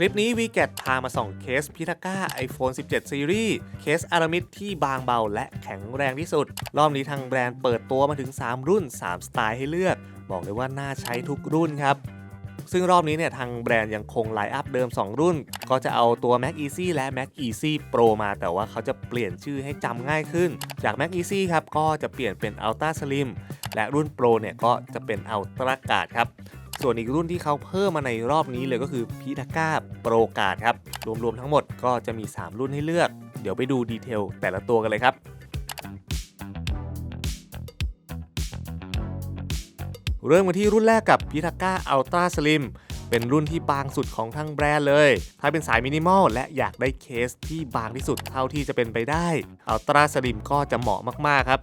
คลิปนี้ v g a t พามาส่องเคสพิทาก้า iPhone 17 Series เคสอารามิดที่บางเบาและแข็งแรงที่สุด รอบนี้ทางแบรนด์เปิดตัวมาถึง 3 รุ่น 3 สไตล์ให้เลือก บอกเลยว่าน่าใช้ทุกรุ่นครับซึ่งรอบนี้เนี่ยทางแบรนด์ยังคงไลน์อัพเดิม 2 รุ่น ก็จะเอาตัว Mac Easy และ Mac Easy Pro มาแต่ว่าเขาจะเปลี่ยนชื่อให้จำง่ายขึ้น จาก Mac Easy ครับ ก็จะเปลี่ยนเป็น Ultra Slim และรุ่น Pro เนี่ยก็จะเป็น Ultra Guard ครับ ส่วนอีกรุ่นที่เขาเพิ่มมาในรอบนี้เลยก็คือพิทาก้าโปรกาดครับ รวมๆทั้งหมดก็จะมี 3 รุ่นให้เลือก เดี๋ยวไปดูดีเทลแต่ละตัวกันเลยครับเริ่มกันที่รุ่นแรกกับพิทาก้าอัลต a าสลิมเป็นรุ่นที่บางสุดของทั้งแบรนด์เลย ถ้าเป็นสายมินิมอลและอยากได้เคสที่บางที่สุดเท่าที่จะเป็นไปได้อัลต a าสลิมก็จะเหมาะมากๆครับ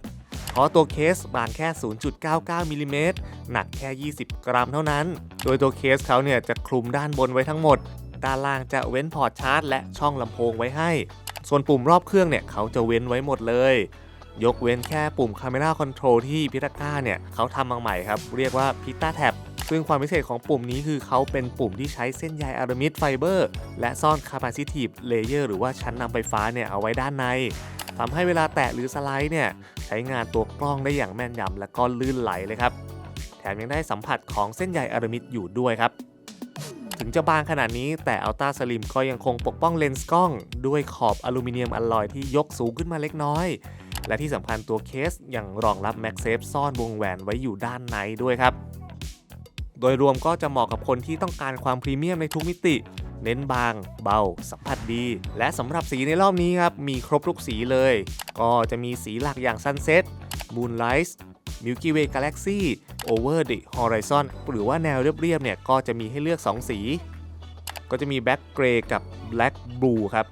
ราะตัวเคสบางแค่ 0.99มิลลิเมตรหนักแค่ 20 กรัมเท่านั้น โดยตัวเคสเขาเนี่ยจะคลุมด้านบนไว้ทั้งหมด ด้านล่างจะเว้นพอร์ตชาร์จ และช่องลำโพงไว้ให้ ส่วนปุ่มรอบเครื่องเนี่ยเขาจะเว้นไว้หมดเลยยกเว้นแค่ปุ่ม Camera Control ที่พิตาก้าเนี่ยเขาทำมาใหม่ครับ เรียกว่าพิตาแท็บซึ่งความพิเศษของปุ่มนี้คือเขาเป็นปุ่มที่ใช้เส้นใยอะลูมิดไฟเบอร์ และซ่อน Capacitive Layer หรือว่าชั้นนำไฟฟ้าเนี่ยเอาไว้ด้านใน ทำให้เวลาแตะหรือสไลด์เนี่ยใช้งานตัวกล้องได้อย่างแม่นยำและก็ลื่นไหลเลยครับ แถมยังได้สัมผัสของเส้นใยอะลูมิดอยู่ด้วยครับ ถึงจะบางขนาดนี้แต่ Ultra Slim ก็ยังคงปกป้องเลนส์กล้อง ด้วยขอบอลูมิเนียมอลลอยที่ยกสูงขึ้นมาเล็กน้อย และที่สำคัญตัวเคสยังรองรับ MagSafe ซ่อนวงแหวนไว้อยู่ด้านในด้วยครับ โดยรวมก็จะเหมาะกับคนที่ต้องการความพรีเมียมในทุกมิติ เน้นบาง เบา สัมผัสดี และสำหรับสีในรอบนี้ครับ มีครบทุกสีเลย ก็จะมีสีหลักอย่าง Sunset Moonlight Milky Way Galaxy Over the Horizon หรือว่าแนวเรียบๆเนี่ย ก็จะมีให้เลือก 2 สี ก็จะมี Black Gray กับ Black Blue ครับ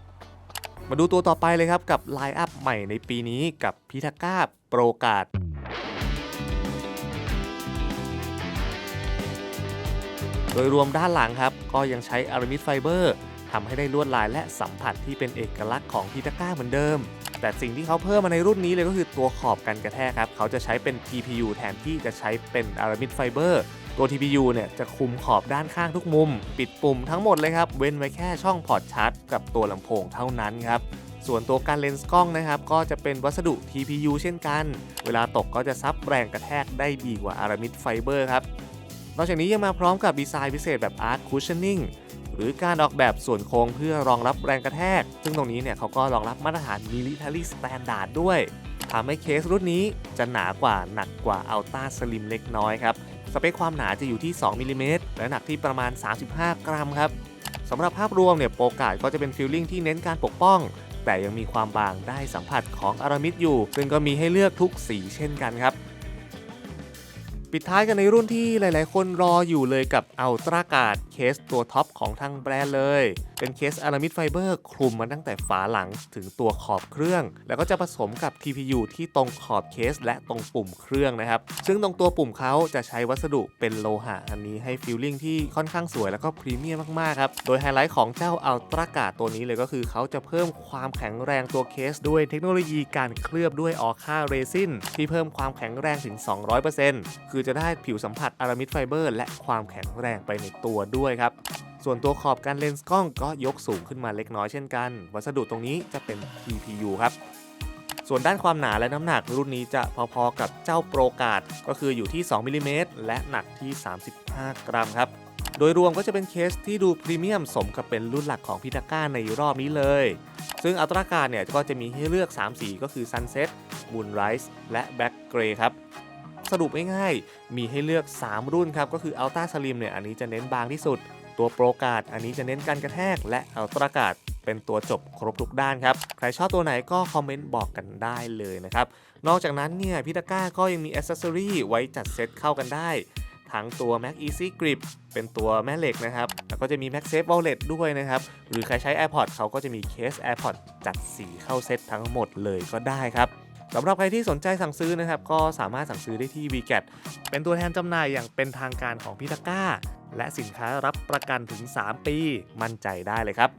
มาดูตัวต่อไปเลยครับกับไลน์อัพใหม่ในปีนี้กับพิทาก้าโปรการ์ด โดยรวมด้านหลังครับ ก็ยังใช้อะลูมิดไฟเบอร์ทำให้ได้ลวดลายและสัมผัสที่เป็นเอกลักษณ์ของพิทาก้าเหมือนเดิม แต่สิ่งที่เขาเพิ่มมาในรุ่นนี้เลยก็คือตัวขอบกันกระแทกครับ เขาจะใช้เป็น TPU แทนที่จะใช้เป็นอะลูมิดไฟเบอร์ตัว TPU เนี่ยจะคุมขอบด้านข้างทุกมุม ปิดปุ่มทั้งหมดเลยครับ เว้นไว้แค่ช่องพอร์ตชาร์จกับตัวลำโพงเท่านั้นครับ ส่วนตัวการเลนส์กล้องนะครับ ก็จะเป็นวัสดุ TPU เช่นกัน เวลาตกก็จะซับแรงกระแทกได้ดีกว่าอะลูมิดไฟเบอร์ครับ นอกจากนี้ยังมาพร้อมกับดีไซน์พิเศษแบบ Art Cushioning หรือการออกแบบส่วนโค้งเพื่อรองรับแรงกระแทก ซึ่งตรงนี้เนี่ยเขาก็รองรับมาตรฐาน Military Standard ด้วยทำให้เคสรุ่นนี้จะหนากว่าหนักกว่า Ultra Slim เล็กน้อยครับ สเปคความหนาจะอยู่ที่ 2มิลลิเมตรและหนักที่ประมาณ 35 กรัมครับสำหรับภาพรวมเนี่ยโปรกาดก็จะเป็นฟิลลิ่งที่เน้นการปกป้อง แต่ยังมีความบางได้สัมผัสของอารามิดอยู่ ซึ่งก็มีให้เลือกทุกสีเช่นกันครับ ปิดท้ายกันในรุ่นที่หลาย ๆ คนรออยู่เลยกับอัลตราการ์ดเคสตัวท็อปของทางแบรนด์เลย เป็นเคสอะลูมิดไฟเบอร์คลุมมาตั้งแต่ฝาหลังถึงตัวขอบเครื่อง แล้วก็จะผสมกับ TPU ที่ตรงขอบเคส และตรงปุ่มเครื่องนะครับ ซึ่งตรงตัวปุ่มเขาจะใช้วัสดุเป็นโลหะอันนี้ให้ฟีลลิ่งที่ค่อนข้างสวยแล้วก็พรีเมียมมากๆครับ โดยไฮไลท์ของเจ้า Ultra Guard ตัวนี้เลยก็คือเขาจะเพิ่มความแข็งแรงตัวเคส ด้วยเทคโนโลยีการเคลือบด้วยออค่าเรซินที่เพิ่มความแข็งแรงถึง 200%คือจะได้ผิวสัมผัสอารามิดไฟเบอร์และความแข็งแรงไปในตัวด้วยครับ ส่วนตัวขอบการเลนส์กล้องก็ยกสูงขึ้นมาเล็กน้อยเช่นกัน วัสดุตรงนี้จะเป็น TPU ครับ ส่วนด้านความหนาและน้ำหนักรุ่นนี้จะพอๆกับเจ้าโปรการ์ดก็คืออยู่ที่ 2มิลลิเมตรและหนักที่ 35 กรัมครับ โดยรวมก็จะเป็นเคสที่ดูพรีเมียมสมกับเป็นรุ่นหลักของพิทาก้าในรอบนี้เลย ซึ่งอัลตราการ์เนี่ยก็จะมีให้เลือก 3 สีก็คือ Sunset Moonrise และ Black Gray ครับสรุปง่ายๆ มีให้เลือก 3 รุ่นครับ ก็คือ Ultra Slim เนี่ย อันนี้จะเน้นบางที่สุด ตัว Pro Guard อันนี้จะเน้นการกระแทกและ Ultra Guard เป็นตัวจบครบทุกด้านครับ ใครชอบตัวไหนก็คอมเมนต์บอกกันได้เลยนะครับ นอกจากนั้นเนี่ยพิตาก้าก็ยังมีอ c เซสซอรีไว้จัดเซตเข้ากันได้ ทั้งตัว Mac Easy Grip เป็นตัวแม่เหล็กนะครับ แล้วก็จะมี MagSafe Wallet ด้วยนะครับ หรือใครใช้ AirPods เขาก็จะมีเคส AirPods จัดสีเข้าเซตทั้งหมดเลยก็ได้ครับสำหรับใครที่สนใจสั่งซื้อนะครับ ก็สามารถสั่งซื้อได้ที่ VGAT เป็นตัวแทนจำหน่ายอย่างเป็นทางการของพิตาก้า และสินค้ารับประกันถึง 3 ปี มั่นใจได้เลยครับ